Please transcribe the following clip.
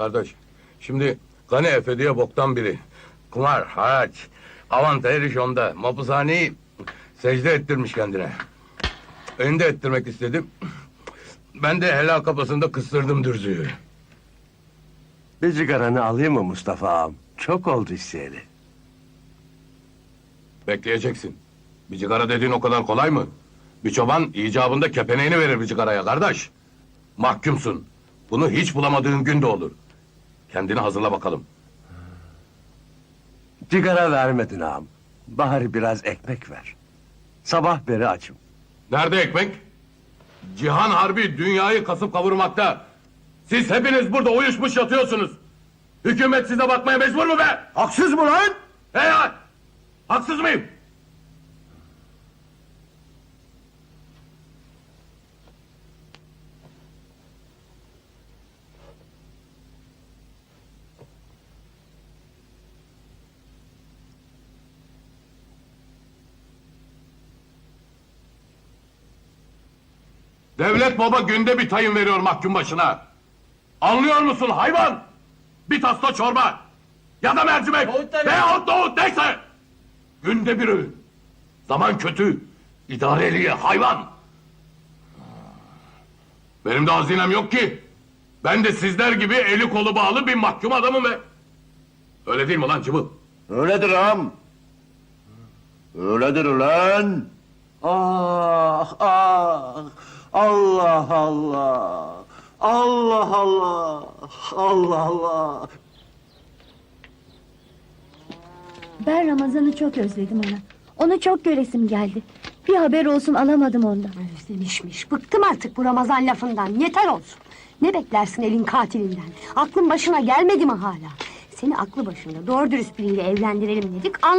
Kardeş, şimdi Gani Efe diye boktan biri. Kumar, haraç, avanta eriş onda. Mapushaneyi secde ettirmiş kendine. Önde ettirmek istedim. Ben de helal kafasında kıstırdım dürzüyü. Bir cigaranı alayım mı Mustafa ağam? Çok oldu isteyeli. Bekleyeceksin. Bir cigara dediğin o kadar kolay mı? Bir çoban icabında kepeneğini verir bir cigaraya kardeş. Mahkumsun. Bunu hiç bulamadığın gün de olur. Kendini hazırla bakalım. Cigara vermedin ağam. Bari biraz ekmek ver. Sabah beri açım. Nerede ekmek? Cihan Harbi dünyayı kasıp kavurmakta. Siz hepiniz burada uyuşmuş yatıyorsunuz. Hükümet size bakmaya mecbur mu be? Haksız mı lan? He ya! Haksız mıyım? Devlet baba günde bir tayın veriyor mahkum başına. Anlıyor musun hayvan? Bir tasla çorba. Ya da mercimek. Veyahut nohut neyse. Günde bir öğün. Zaman kötü. İdareliye hayvan. Benim de hazinem yok ki. Ben de sizler gibi eli kolu bağlı bir mahkum adamım be. Öyle değil mi lan cıbıl? Öyledir ağam. Öyledir ulan. Ah ah. Allah Allah. Allah Allah. Allah Allah. Ben Ramazan'ı çok özledim ana. Onu çok göresim geldi. Bir haber olsun alamadım ondan. Özlemişmiş. Bıktım artık bu Ramazan lafından. Yeter olsun. Ne beklersin elin katilinden? Aklın başına gelmedi mi hala? Seni aklı başında doğru dürüst biriyle evlendirelim dedik. Anla